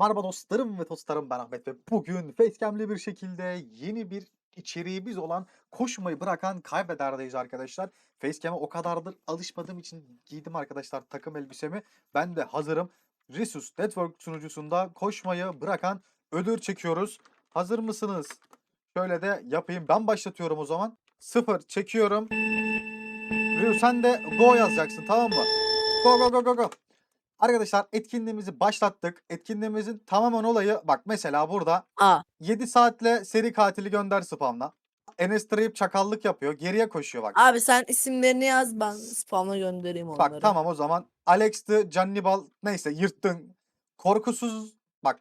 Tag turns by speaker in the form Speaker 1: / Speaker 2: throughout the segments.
Speaker 1: Merhaba dostlarım ve dostlarım ben Ahmet ve bugün facecam'li bir şekilde yeni bir içeriğimiz olan koşmayı bırakan kaybederdeyiz arkadaşlar. Facecam'e o kadardır alışmadığım için giydim arkadaşlar takım elbisemi. Ben de hazırım. Resus Network sunucusunda koşmayı bırakan ödül çekiyoruz. Hazır mısınız? Şöyle de yapayım. Ben başlatıyorum o zaman. Sıfır çekiyorum. Sen de go yazacaksın tamam mı? Go go go go go. Arkadaşlar etkinliğimizi başlattık. Etkinliğimizin tamamen olayı bak mesela burada
Speaker 2: A.
Speaker 1: 7 saatle seri katili gönder spamla. Enes Trayip çakallık yapıyor. Geriye koşuyor bak.
Speaker 2: Abi sen isimlerini yaz ben spam'a göndereyim onları.
Speaker 1: Bak tamam o zaman. Alex'ti, Cannibal neyse yırttın. Korkusuz bak.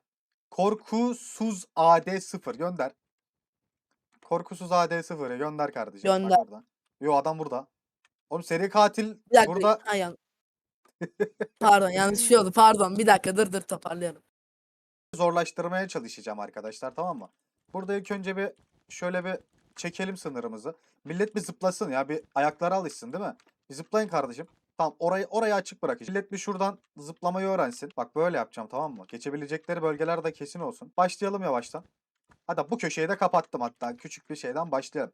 Speaker 1: Korkusuz AD0 gönder. Korkusuz AD0'ı gönder kardeşim. Bak
Speaker 2: Gönder.
Speaker 1: Yo adam burada. Oğlum seri katil
Speaker 2: Bir dakika.
Speaker 1: burada.
Speaker 2: Yan- pardon yanlış şey oldu pardon bir dakika dır dır toparlayalım.
Speaker 1: zorlaştırmaya çalışacağım arkadaşlar tamam mı? Burada ilk önce bir şöyle bir çekelim sınırımızı. Millet bir zıplasın ya bir ayakları alışsın değil mi? Bir zıplayın kardeşim. Tamam orayı orayı açık bırakın. Millet bir şuradan zıplamayı öğrensin. Bak böyle yapacağım tamam mı? Geçebilecekleri bölgeler de kesin olsun. Başlayalım yavaştan. Hatta bu köşeyi de kapattım hatta. Küçük bir şeyden başlayalım.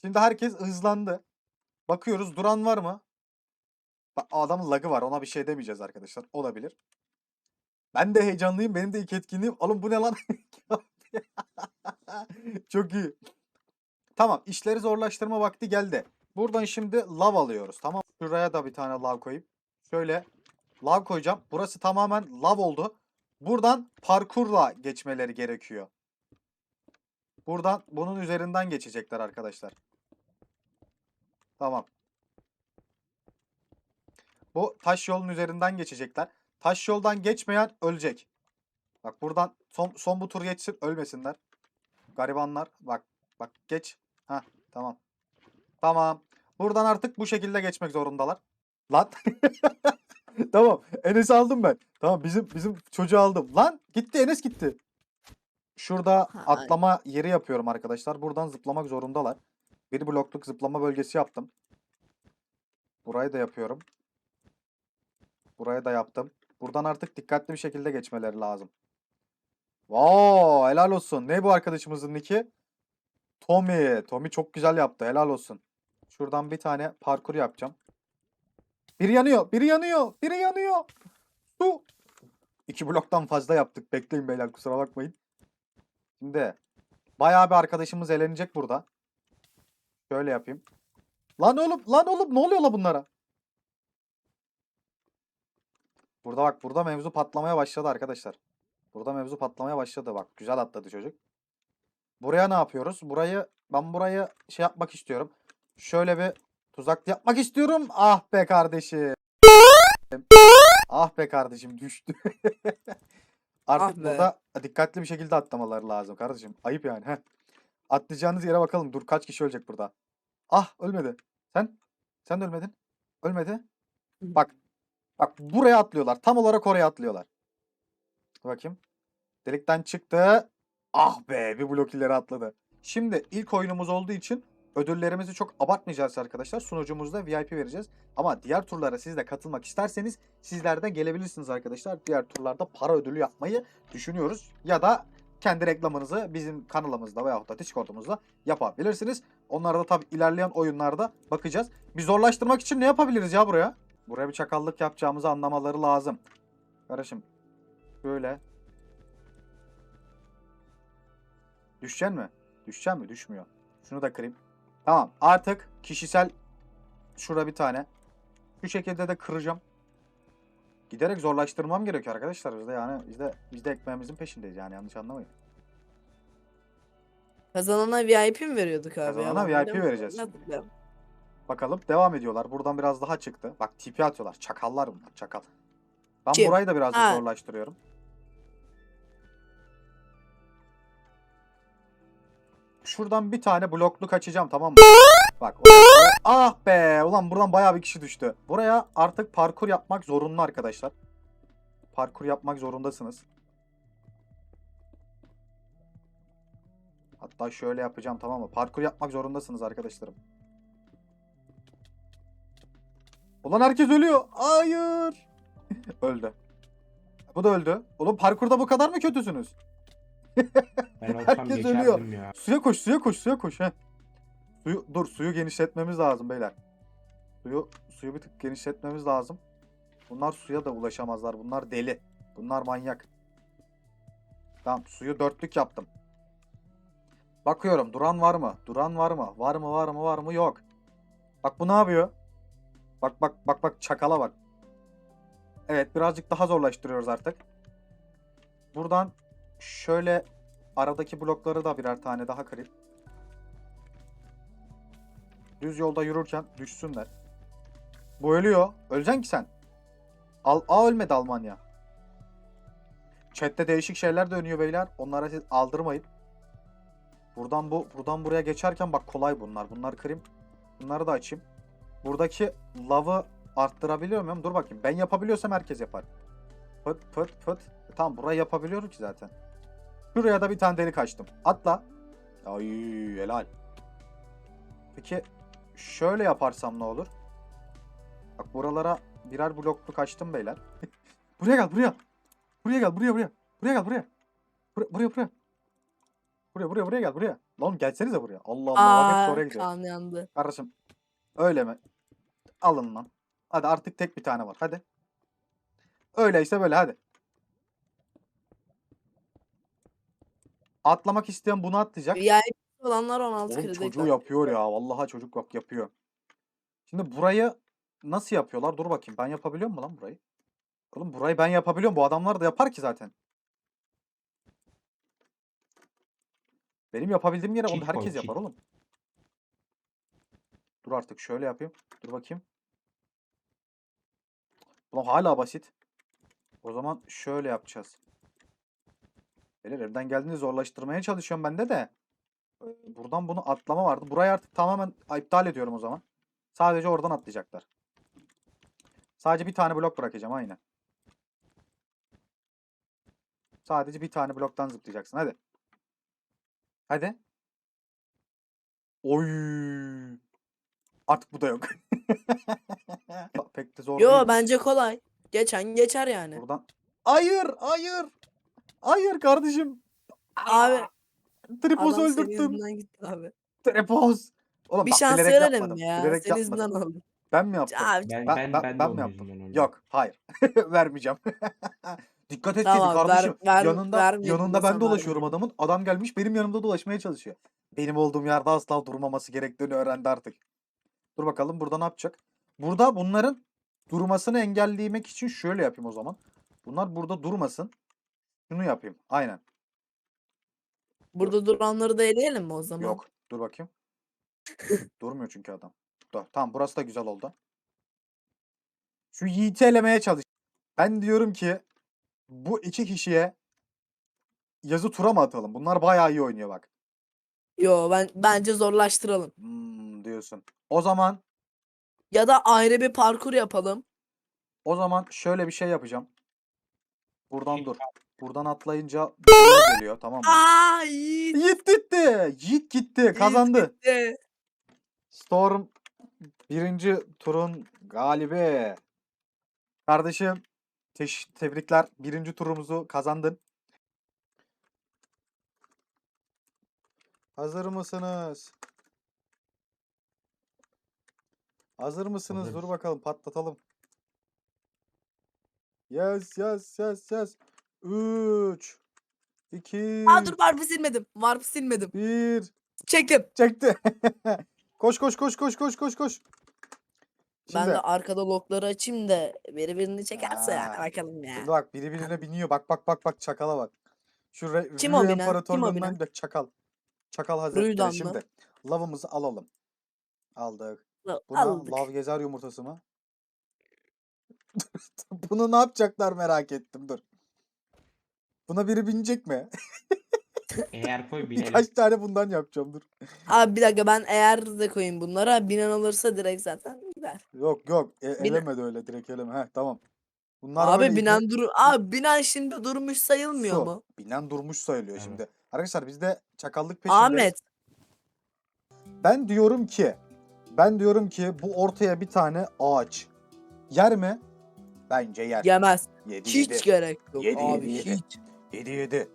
Speaker 1: Şimdi herkes hızlandı. Bakıyoruz duran var mı? Adamın lagı var ona bir şey demeyeceğiz arkadaşlar. Olabilir. Ben de heyecanlıyım. Benim de ilk etkinliğim. Oğlum bu ne lan? Çok iyi. Tamam. işleri zorlaştırma vakti geldi. Buradan şimdi lav alıyoruz. Tamam. Şuraya da bir tane lav koyayım. Şöyle lav koyacağım. Burası tamamen lav oldu. Buradan parkurla geçmeleri gerekiyor. Buradan bunun üzerinden geçecekler arkadaşlar. Tamam. Bu taş yolun üzerinden geçecekler. Taş yoldan geçmeyen ölecek. Bak buradan son, son bu tur geçsin ölmesinler. Garibanlar bak bak geç. Ha tamam. Tamam. Buradan artık bu şekilde geçmek zorundalar. Lan. tamam. Enes'i aldım ben. Tamam bizim bizim çocuğu aldım. Lan gitti Enes gitti. Şurada atlama yeri yapıyorum arkadaşlar. Buradan zıplamak zorundalar. Bir blokluk zıplama bölgesi yaptım. Burayı da yapıyorum. Burayı da yaptım. Buradan artık dikkatli bir şekilde geçmeleri lazım. Wow, helal olsun. Ne bu arkadaşımızın nicki? Tommy. Tommy çok güzel yaptı. Helal olsun. Şuradan bir tane parkur yapacağım. Biri yanıyor. Biri yanıyor. Biri yanıyor. Su. İki bloktan fazla yaptık. Bekleyin beyler kusura bakmayın. Şimdi bayağı bir arkadaşımız elenecek burada. Şöyle yapayım. Lan oğlum, lan oğlum ne oluyor la bunlara? Burada bak burada mevzu patlamaya başladı arkadaşlar. Burada mevzu patlamaya başladı bak. Güzel atladı çocuk. Buraya ne yapıyoruz? Burayı ben burayı şey yapmak istiyorum. Şöyle bir tuzak yapmak istiyorum. Ah be kardeşim. Ah be kardeşim düştü. Artık
Speaker 2: Ah be.
Speaker 1: burada dikkatli bir şekilde atlamaları lazım kardeşim. Ayıp yani. Heh. Atlayacağınız yere bakalım. Dur kaç kişi ölecek burada. Ah ölmedi. Sen? Sen de ölmedin. Ölmedi. Bak. Bak buraya atlıyorlar. Tam olarak oraya atlıyorlar. Bakayım. Delikten çıktı. Ah be bir blok ileri atladı. Şimdi ilk oyunumuz olduğu için ödüllerimizi çok abartmayacağız arkadaşlar. Sunucumuzda VIP vereceğiz. Ama diğer turlara siz de katılmak isterseniz sizler de gelebilirsiniz arkadaşlar. Diğer turlarda para ödülü yapmayı düşünüyoruz. Ya da kendi reklamınızı bizim kanalımızda veyahut da Discord'umuzda yapabilirsiniz. Onlara da tabii ilerleyen oyunlarda bakacağız. Bir zorlaştırmak için ne yapabiliriz ya buraya? Buraya bir çakallık yapacağımızı anlamaları lazım. Kardeşim böyle. Düşecek mi? Düşecek mi? Düşmüyor. Şunu da kırayım. Tamam artık kişisel şurada bir tane. Şu şekilde de kıracağım. Giderek zorlaştırmam gerekiyor arkadaşlar. Biz de yani biz de, biz de ekmeğimizin peşindeyiz yani yanlış anlamayın.
Speaker 2: Kazanana VIP mi veriyorduk abi?
Speaker 1: Kazanana
Speaker 2: Ya
Speaker 1: VIP vereceğiz şimdi. Bakalım devam ediyorlar. Buradan biraz daha çıktı. Bak tipi atıyorlar. Çakallar bunlar. Çakal. Ben
Speaker 2: Kim?
Speaker 1: burayı da birazcık
Speaker 2: Ha.
Speaker 1: zorlaştırıyorum. Şuradan bir tane blokluk açacağım tamam mı? Bak. oraya- Ah be. Ulan buradan bayağı bir kişi düştü. Buraya artık parkur yapmak zorunlu arkadaşlar. Parkur yapmak zorundasınız. Hatta şöyle yapacağım tamam mı? Parkur yapmak zorundasınız arkadaşlarım. Ulan herkes ölüyor. Hayır. Öldü. Bu da öldü. Oğlum parkurda bu kadar mı kötüsünüz?
Speaker 3: Ben olsam
Speaker 1: Herkes
Speaker 3: geçerdim
Speaker 1: ölüyor.
Speaker 3: ya.
Speaker 1: Suya koş, suya koş, suya koş. He. Suyu, dur, suyu genişletmemiz lazım beyler. Suyu, suyu bir tık genişletmemiz lazım. Bunlar suya da ulaşamazlar. Bunlar deli. Bunlar manyak. Tamam, suyu dörtlük yaptım. Bakıyorum, duran var mı? Duran var mı? Var mı, var mı, var mı? Yok. Bak bu ne yapıyor? Bak bak bak bak çakala bak. Evet, birazcık daha zorlaştırıyoruz artık. Buradan şöyle aradaki blokları da birer tane daha kırayım. Düz yolda yürürken düşsünler. Bu ölüyor. Öleceksin ki sen. Al, A ölmedi Almanya. Chat'te değişik şeyler dönüyor beyler. Onlara siz aldırmayın. Buradan bu buradan buraya geçerken bak kolay bunlar. Bunları kırayım. Bunları da açayım. Buradaki lavı arttırabiliyor muyum? Dur bakayım. Ben yapabiliyorsam herkes yapar. Pıt pıt pıt. Tamam burayı yapabiliyorum ki zaten. Şuraya da bir tane delik açtım. Atla. Ay helal. Peki şöyle yaparsam ne olur? Bak buralara birer blokluk açtım beyler. buraya gel buraya. Buraya gel buraya buraya. Buraya gel buraya. Buraya buraya buraya. Buraya buraya buraya gel buraya. Lan gelsenize buraya. Allah Allah oraya
Speaker 2: Aa,
Speaker 1: gidiyor.
Speaker 2: kan yandı.
Speaker 1: Kardeşim öyle mi? Alın lan. Hadi artık tek bir tane var. Hadi. Öyleyse böyle hadi. Atlamak isteyen bunu atlayacak.
Speaker 2: Yani olanlar 16
Speaker 1: Oğlum
Speaker 2: kredi.
Speaker 1: çocuğu yapıyor ya. Vallahi çocuk bak yapıyor. Şimdi burayı nasıl yapıyorlar? Dur bakayım. Ben yapabiliyor muyum lan burayı? Oğlum burayı ben yapabiliyorum. Bu adamlar da yapar ki zaten. Benim yapabildiğim yere onu herkes yapar oğlum. Dur artık şöyle yapayım. Dur bakayım. Ulan hala basit. O zaman şöyle yapacağız. Beyler elimden geldiğince zorlaştırmaya çalışıyorum ben de Buradan bunu atlama vardı. Burayı artık tamamen iptal ediyorum o zaman. Sadece oradan atlayacaklar. Sadece bir tane blok bırakacağım aynen. Sadece bir tane bloktan zıplayacaksın. Hadi. Hadi. Oy. Artık bu da yok. Pek de zor
Speaker 2: Yo
Speaker 1: değil.
Speaker 2: bence kolay. Geçen geçer yani.
Speaker 1: Buradan. Hayır, hayır. Hayır kardeşim.
Speaker 2: Abi
Speaker 1: Tripoz
Speaker 2: adam senin
Speaker 1: öldürttüm.
Speaker 2: yüzünden gitti abi.
Speaker 1: Tripoz. Oğlum
Speaker 2: Bir
Speaker 1: bak
Speaker 2: şans
Speaker 1: bilerek
Speaker 2: verelim
Speaker 1: yapmadım.
Speaker 2: ya.
Speaker 1: Bilerek
Speaker 2: Senin
Speaker 1: yapmadım.
Speaker 2: yüzünden oldu.
Speaker 1: Ben mi yaptım?
Speaker 2: Abi,
Speaker 3: Ben,
Speaker 1: Ben,
Speaker 3: ben,
Speaker 1: ben,
Speaker 3: de
Speaker 1: mi
Speaker 3: onun
Speaker 1: yaptım?
Speaker 3: yüzünden öldüm.
Speaker 1: Yok, hayır. Vermeyeceğim. Dikkat et
Speaker 2: Tamam, ver-
Speaker 1: kardeşim.
Speaker 2: ver-
Speaker 1: yanında
Speaker 2: vermeyelim
Speaker 1: yanında ben
Speaker 2: desem
Speaker 1: dolaşıyorum adamın. Adam gelmiş benim yanımda dolaşmaya çalışıyor. Benim olduğum yerde asla durmaması gerektiğini öğrendi artık. Dur bakalım burada ne yapacak? Burada bunların durmasını engellemek için şöyle yapayım o zaman. Bunlar burada durmasın. Şunu yapayım. Aynen.
Speaker 2: Burada duranları da eleyelim mi o zaman?
Speaker 1: Yok. Dur bakayım. Durmuyor çünkü adam. Dur. Tamam burası da güzel oldu. Şu Yiğit'i elemeye çalış. Ben diyorum ki bu iki kişiye yazı tura mı atalım? Bunlar bayağı iyi oynuyor bak.
Speaker 2: Yo ben bence zorlaştıralım.
Speaker 1: Hmm, diyorsun. O zaman
Speaker 2: Ya da ayrı bir parkur yapalım.
Speaker 1: o zaman şöyle bir şey yapacağım. Buradan dur. Buradan atlayınca buraya geliyor tamam mı?
Speaker 2: Aa Yiğit
Speaker 1: Yiğit gitti. Yiğit gitti. Kazandı.
Speaker 2: gitti.
Speaker 1: Storm birinci turun galibi. Kardeşim teş- tebrikler. Birinci turumuzu kazandın. Hazır mısınız? Hazır mısınız? Dur
Speaker 3: Hazırız.
Speaker 1: bakalım patlatalım. Yes yes yes yes. 3 2
Speaker 2: Aa dur warp'ı silmedim. Warp'ı silmedim.
Speaker 1: 1
Speaker 2: Çektim.
Speaker 1: Çekti. koş koş koş koş koş koş koş.
Speaker 2: Ben de arkada lokları açayım da birbirini çekerse yani bakalım ya.
Speaker 1: Şimdi bak biri birine biniyor. Bak bak bak bak çakala bak. Şu Re
Speaker 2: Kim o binen? Kim o
Speaker 1: İmparatorluğundan
Speaker 2: binen?
Speaker 1: bir çakal. Çakal hazretleri
Speaker 2: Rüydan mı?
Speaker 1: şimdi. Lavımızı alalım. Aldık.
Speaker 2: Al- Aldık.
Speaker 1: lav gezer yumurtası mı? Bunu ne yapacaklar merak ettim dur. Buna biri binecek mi?
Speaker 3: Eğer koy binelim.
Speaker 1: Birkaç tane bundan yapacağım dur.
Speaker 2: Abi bir dakika ben eğer de koyayım bunlara. Binen alırsa direkt zaten gider.
Speaker 1: Yok yok e
Speaker 2: Bine-
Speaker 1: elemedi öyle direkt eleme. Heh tamam. Bunlar
Speaker 2: Abi binen dur abi binen şimdi durmuş sayılmıyor
Speaker 1: Su.
Speaker 2: mu?
Speaker 1: Binen durmuş sayılıyor
Speaker 3: Evet.
Speaker 1: şimdi. Arkadaşlar biz de çakallık peşindeyiz.
Speaker 2: Ahmet
Speaker 1: Ben diyorum ki ben diyorum ki bu ortaya bir tane ağaç yer mi? Bence yer.
Speaker 2: Yemez.
Speaker 1: Yedi
Speaker 2: Hiç
Speaker 1: yedi.
Speaker 2: gerek yok
Speaker 1: Yedi,
Speaker 2: abi
Speaker 1: yedi,
Speaker 2: hiç.
Speaker 1: Yedi yedi.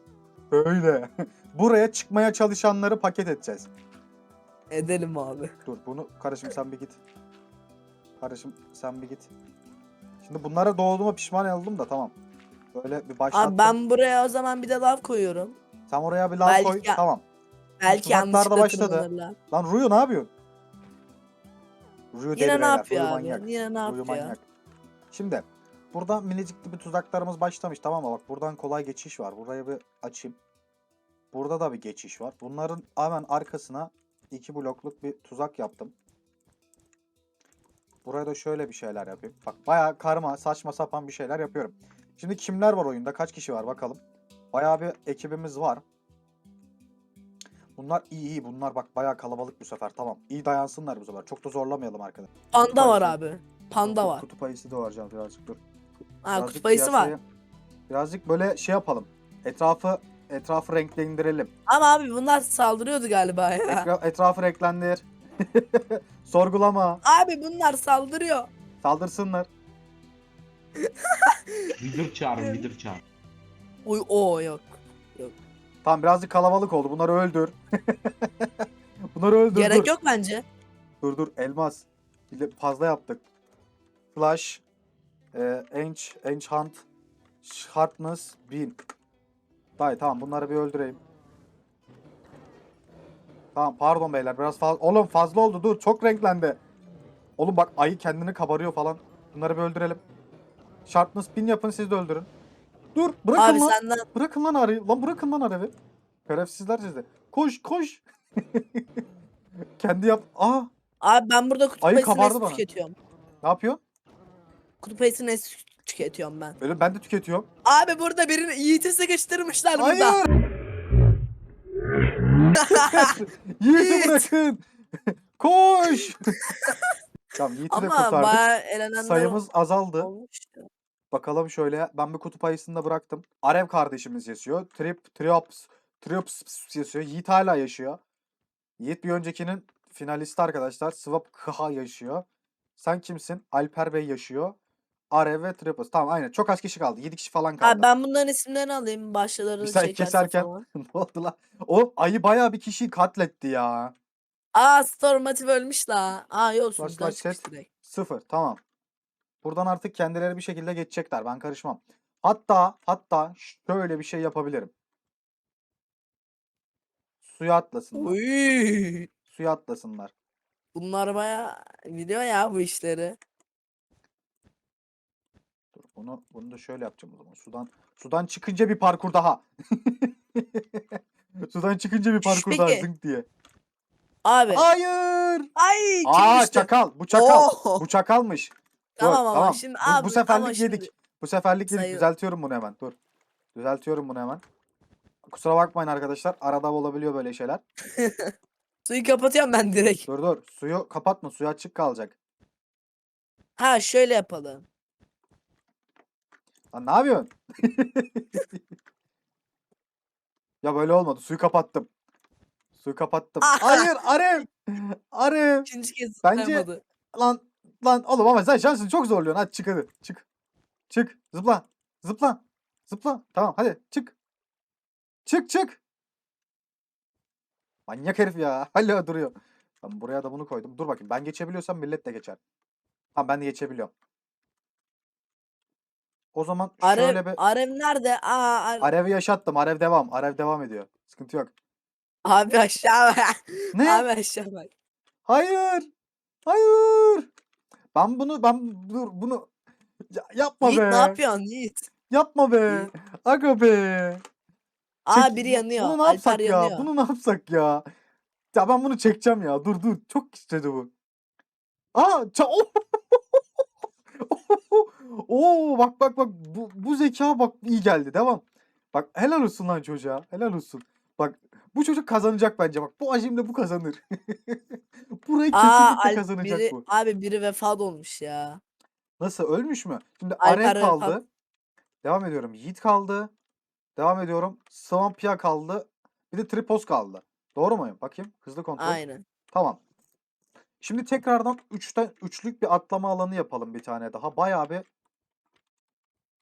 Speaker 1: Böyle. Buraya çıkmaya çalışanları paket edeceğiz.
Speaker 2: Edelim abi.
Speaker 1: Dur bunu karışım sen bir git. Karışım sen bir git. Şimdi bunlara doğduğuma pişman oldum da tamam. Böyle bir başlattım.
Speaker 2: Abi ben buraya o zaman bir de lav koyuyorum.
Speaker 1: Sen oraya bir lav
Speaker 2: Belki
Speaker 1: koy. Tamam.
Speaker 2: Belki yanlışlıkla
Speaker 1: başladı.
Speaker 2: tırmanırlar.
Speaker 1: Lan Ruyo ne yapıyorsun? Deli
Speaker 2: Yine ne yapıyor abi?
Speaker 1: manyak.
Speaker 2: Yine ne yapıyor?
Speaker 1: manyak. Şimdi burada minicik bir tuzaklarımız başlamış tamam mı? Bak buradan kolay geçiş var. Burayı bir açayım. Burada da bir geçiş var. Bunların hemen arkasına iki blokluk bir tuzak yaptım. Buraya da şöyle bir şeyler yapayım. Bak bayağı karma saçma sapan bir şeyler yapıyorum. Şimdi kimler var oyunda? Kaç kişi var bakalım. Bayağı bir ekibimiz var. Bunlar iyi iyi. Bunlar bak bayağı kalabalık bu sefer. Tamam. İyi dayansınlar bu sefer. Çok da zorlamayalım arkadaşlar.
Speaker 2: Panda var
Speaker 1: Ayısı.
Speaker 2: abi. Panda var.
Speaker 1: Kutup ayısı da var canım birazcık dur.
Speaker 2: Ha
Speaker 1: Birazcık
Speaker 2: kutup ayısı var.
Speaker 1: Birazcık böyle şey yapalım. Etrafı etrafı renklendirelim.
Speaker 2: Ama abi bunlar saldırıyordu galiba ya.
Speaker 1: Ekra- etrafı renklendir. Sorgulama.
Speaker 2: Abi bunlar saldırıyor.
Speaker 1: Saldırsınlar.
Speaker 3: Dur çağırın bir dur çağır.
Speaker 2: Oy o yok.
Speaker 1: Tamam birazcık kalabalık oldu. Bunları öldür. Bunları öldür.
Speaker 2: Gerek
Speaker 1: dur.
Speaker 2: yok bence.
Speaker 1: Dur dur elmas. Fazla yaptık. Flash. E, ench, enchant. Sharpness 1000. Dayı tamam bunları bir öldüreyim. Tamam pardon beyler biraz fazla. Oğlum fazla oldu dur çok renklendi. Oğlum bak ayı kendini kabarıyor falan. Bunları bir öldürelim. Sharpness 1000 yapın siz de öldürün. Dur bırakın
Speaker 2: Abi
Speaker 1: lan.
Speaker 2: senden
Speaker 1: Bırakın lan arayı. Lan bırakın lan arayı. Şerefsizler sizde. Koş koş. Kendi yap. Aa
Speaker 2: abi ben burada kutup
Speaker 1: Ayı
Speaker 2: ayısını
Speaker 1: kabardı bana.
Speaker 2: tüketiyorum.
Speaker 1: ne yapıyor?
Speaker 2: Kutup ayısını nesli tüketiyorum ben.
Speaker 1: Öyle ben de tüketiyorum.
Speaker 2: Abi burada birini Yiğit'i sıkıştırmışlar burada.
Speaker 1: Hayır. Yiğit'i
Speaker 2: Yiğit.
Speaker 1: bırakın. Koş. tamam Yiğit'i de
Speaker 2: Ama
Speaker 1: kurtardık.
Speaker 2: bayağı elenenler
Speaker 1: Sayımız azaldı.
Speaker 2: olmuştu.
Speaker 1: Bakalım şöyle. Ben bir kutup ayısını da bıraktım. Arev kardeşimiz yaşıyor. Trip, Triops, Triops yaşıyor. Yiğit hala yaşıyor. Yiğit bir öncekinin finalisti arkadaşlar. Swap KH yaşıyor. Sen kimsin? Alper Bey yaşıyor. Arev ve Triops. Tamam aynen. Çok az kişi kaldı. 7 kişi falan kaldı.
Speaker 2: Abi ben bunların isimlerini alayım. Başlarını
Speaker 1: sen keserken ne oldu lan? O ayı bayağı bir kişiyi katletti ya.
Speaker 2: Aa Stormatif ölmüş la. Aa yok çıkmış
Speaker 1: set. Sıfır. Tamam. Buradan artık kendileri bir şekilde geçecekler. Ben karışmam. Hatta hatta şöyle bir şey yapabilirim. Suya atlasınlar.
Speaker 2: Uy.
Speaker 1: Suya atlasınlar.
Speaker 2: Bunlar bayağı biliyor ya bu işleri.
Speaker 1: Dur bunu bunu da şöyle yapacağım o zaman. Sudan sudan çıkınca bir parkur daha. sudan çıkınca bir parkur daha
Speaker 2: Peki.
Speaker 1: zınk diye.
Speaker 2: Abi.
Speaker 1: Hayır.
Speaker 2: Ay kim
Speaker 1: Aa
Speaker 2: düştü?
Speaker 1: çakal. Bu çakal.
Speaker 2: Oo.
Speaker 1: Bu çakalmış. Dur,
Speaker 2: Tamam ama şimdi
Speaker 1: Bu-
Speaker 2: abi
Speaker 1: bu seferlik
Speaker 2: ama
Speaker 1: yedik.
Speaker 2: şimdi-
Speaker 1: Bu seferlik yedik.
Speaker 2: Sayı-
Speaker 1: Düzeltiyorum bunu hemen. Dur. Düzeltiyorum bunu hemen. Kusura bakmayın arkadaşlar. Arada olabiliyor böyle şeyler.
Speaker 2: Suyu kapatıyorum ben direkt.
Speaker 1: Dur dur. Suyu kapatma. Suyu açık kalacak.
Speaker 2: Ha şöyle yapalım.
Speaker 1: Lan ne yapıyorsun? ya böyle olmadı. Suyu kapattım. Suyu kapattım. Hayır Arem. Arem.
Speaker 2: İkinci kez
Speaker 1: Bence-. Lan lan oğlum ama sen şansını çok zorluyorsun. Hadi çık hadi. Çık. Çık. Zıpla. Zıpla. Zıpla. Tamam hadi çık. Çık çık. Manyak herif ya. Hala duruyor. Ben buraya da bunu koydum. Dur bakayım. Ben geçebiliyorsam millet de geçer. Tamam ben de geçebiliyorum. O zaman şöyle
Speaker 2: Arev,
Speaker 1: bir
Speaker 2: Arev nerede? Aa, Arev-
Speaker 1: Arev'i yaşattım. Arev devam. Arev devam ediyor. Sıkıntı yok.
Speaker 2: Abi aşağı bak.
Speaker 1: Ne?
Speaker 2: Abi aşağı bak.
Speaker 1: Hayır. Hayır. Ben bunu ben dur bunu Ya- yapma
Speaker 2: Yiğit
Speaker 1: be.
Speaker 2: ne yapıyorsun Yiğit?
Speaker 1: Yapma be.
Speaker 2: Yiğit.
Speaker 1: Aga be.
Speaker 2: Aa
Speaker 1: Çek-
Speaker 2: biri yanıyor.
Speaker 1: Bunu ne
Speaker 2: Alper
Speaker 1: yapsak ya?
Speaker 2: yanıyor.
Speaker 1: Bunu ne yapsak ya? Ya ben bunu çekeceğim ya. Dur dur. Çok istedi bu. Aa, ça Oo bak bak bak bu, bu zeka bak iyi geldi. Devam. Bak helal olsun lan çocuğa. Helal olsun. Bak bu çocuk kazanacak bence. Bak bu ajimle bu kazanır. Burayı
Speaker 2: Aa,
Speaker 1: kesinlikle
Speaker 2: Al-
Speaker 1: kazanacak
Speaker 2: biri,
Speaker 1: bu.
Speaker 2: abi biri vefat olmuş ya.
Speaker 1: Nasıl ölmüş mü? Şimdi
Speaker 2: Alper
Speaker 1: Arev
Speaker 2: vefat.
Speaker 1: kaldı. Devam ediyorum. Yiğit kaldı. Devam ediyorum. Swampia kaldı. Bir de Tripos kaldı. Doğru muyum? Bakayım. Hızlı kontrol.
Speaker 2: Aynen.
Speaker 1: Tamam. Şimdi tekrardan üçten üçlük bir atlama alanı yapalım bir tane daha. Bayağı bir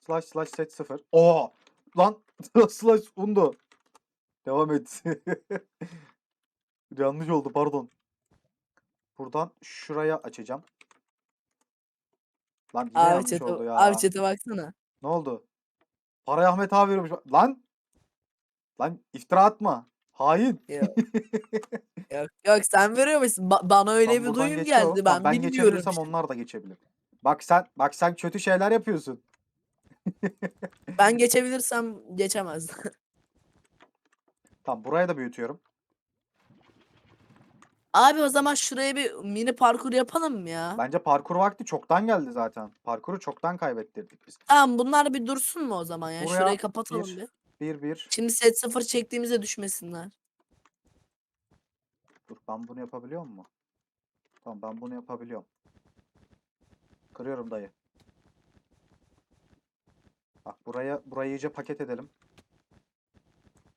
Speaker 1: slash slash set 0. Oo! Lan slash undo. Devam et. Yanlış oldu pardon. Buradan şuraya açacağım. Lan yine
Speaker 2: Abi
Speaker 1: yanlış
Speaker 2: çete,
Speaker 1: oldu ya.
Speaker 2: abi çete baksana.
Speaker 1: Ne oldu? Parayı Ahmet abi veriyormuş. Lan! Lan iftira atma. Hain.
Speaker 2: Yok. yok, yok sen veriyormuşsun. Ba- bana öyle
Speaker 1: Lan
Speaker 2: bir
Speaker 1: buradan
Speaker 2: duyum
Speaker 1: geçiyor.
Speaker 2: geldi. Ben,
Speaker 1: ben
Speaker 2: bilmiyorum.
Speaker 1: geçebilirsem onlar da geçebilir. Bak sen bak sen kötü şeyler yapıyorsun.
Speaker 2: Ben geçebilirsem geçemez.
Speaker 1: Tamam burayı da büyütüyorum.
Speaker 2: abi o zaman şuraya bir mini parkur yapalım mı ya?
Speaker 1: Bence parkur vakti çoktan geldi zaten. Parkuru çoktan kaybettirdik biz.
Speaker 2: Tamam bunlar bir dursun mu o zaman ya?
Speaker 1: Buraya
Speaker 2: Şurayı kapatalım
Speaker 1: bir-
Speaker 2: bir.
Speaker 1: 1 1
Speaker 2: Şimdi set 0 çektiğimizde düşmesinler.
Speaker 1: Dur ben bunu yapabiliyor mu? Tamam ben bunu yapabiliyorum. Kırıyorum dayı. Bak buraya burayı iyice paket edelim.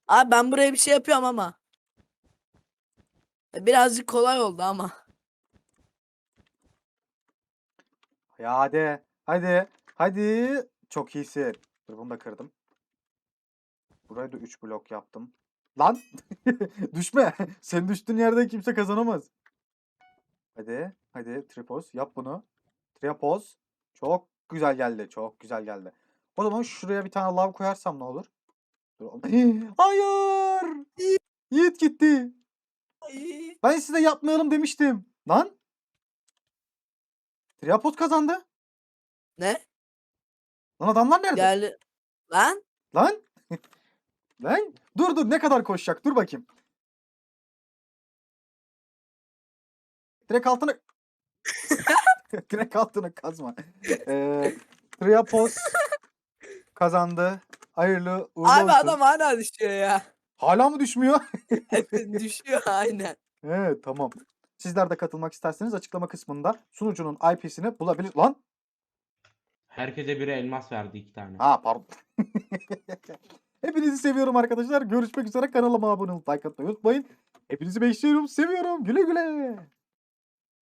Speaker 2: Abi ben buraya bir şey yapıyorum ama. E, Birazcık kolay oldu ama.
Speaker 1: Ya hadi. Hadi. Hadi. Çok iyisin. Dur bunu da kırdım. Buraya da 3 blok yaptım. Lan! Düşme. Sen düştüğün yerden kimse kazanamaz. Hadi. Hadi. Tripos. Yap bunu. Tripos. Çok güzel geldi. Çok güzel geldi. O zaman şuraya bir tane lav koyarsam ne olur? Hayır! Yiğit gitti. Ben size yapmayalım demiştim. Lan! Tripos kazandı.
Speaker 2: Ne?
Speaker 1: Lan adamlar nerede?
Speaker 2: Geldi. Lan?
Speaker 1: Lan! Lan! Dur dur ne kadar koşacak? Dur bakayım. Direkt altına... Direkt altına kazma. Ee, Triapos kazandı. Hayırlı uğurlu
Speaker 2: Abi
Speaker 1: olsun.
Speaker 2: adam hala düşüyor ya.
Speaker 1: Hala mı düşmüyor?
Speaker 2: düşüyor aynen.
Speaker 1: evet tamam. Sizler de katılmak isterseniz açıklama kısmında sunucunun IP'sini bulabilir. Lan!
Speaker 3: Herkese biri elmas verdi iki tane.
Speaker 1: Ha pardon. Hepinizi seviyorum arkadaşlar. Görüşmek üzere. Kanalıma abone olup like atmayı unutmayın. Hepinizi bekliyorum. Seviyorum. Güle güle.